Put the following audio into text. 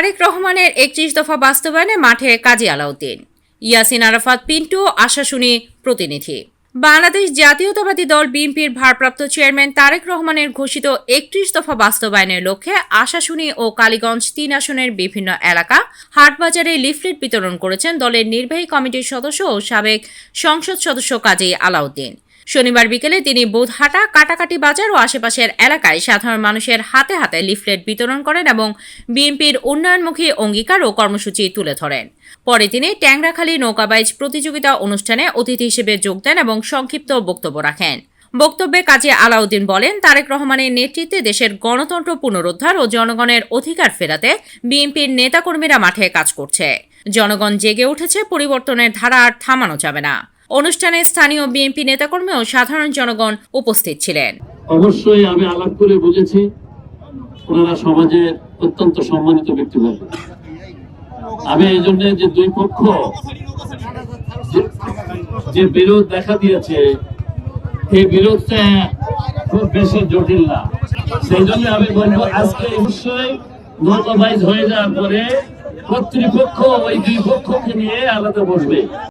তারেক রহমানের একত্রিশ দফা বাস্তবায়নে মাঠে কাজী আলাউদ্দিন। ইয়াসিন আরাফাত পিন্টু আশাশুনি প্রতিনিধি। বাংলাদেশ জাতীয়তাবাদী দল বিএনপির ভারপ্রাপ্ত চেয়ারম্যান তারেক রহমানের ঘোষিত একত্রিশ দফা বাস্তবায়নের লক্ষ্যে আশাশুনি ও কালীগঞ্জ তিন আসনের বিভিন্ন এলাকা, হাটবাজারে লিফলেট বিতরণ করেছেন দলের নির্বাহী কমিটির সদস্য ও সাবেক সংসদ সদস্য কাজী আলাউদ্দিন। শনিবার বিকেলে তিনি বোধহাটা, কাটাকাটি বাজার ও আশেপাশের এলাকায় সাধারণ মানুষের হাতে হাতে লিফলেট বিতরণ করেন এবং বিএনপির উন্নয়নমুখী অঙ্গীকার ও কর্মসূচি তুলে ধরেন। পরে তিনি ট্যাংরাখালী নৌকাবাইজ প্রতিযোগিতা অনুষ্ঠানে অতিথি হিসেবে যোগ দেন এবং সংক্ষিপ্ত বক্তব্য রাখেন। বক্তব্যে কাজী আলাউদ্দিন বলেন, তারেক রহমানের নেতৃত্বে দেশের গণতন্ত্র পুনরুদ্ধার ও জনগণের অধিকার ফেরাতে বিএনপির নেতাকর্মীরা মাঠে কাজ করছে। জনগণ জেগে উঠেছে, পরিবর্তনের ধারা আর থামানো যাবে না। অনুষ্ঠানে স্থানীয় বিএনপি নেতাকর্মী ও সাধারণ জনগণ উপস্থিত ছিলেন। অবশ্যই আমি আলাপ করে বুঝেছি, ওনারা সমাজে অত্যন্ত সম্মানিত ব্যক্তিবর্গ আমি এই জন্য যে দুই পক্ষ যে- বিরোধ দেখা দিয়েছে এই বিরোধটা খুব বেশি জটিল না। সেই জন্য আমি বলব, আজকে অবশ্যই নৌকাবাইজ হয়ে যাওয়ার পরে কর্তৃপক্ষ ওই দুই পক্ষকে নিয়ে আলাদা বসবে।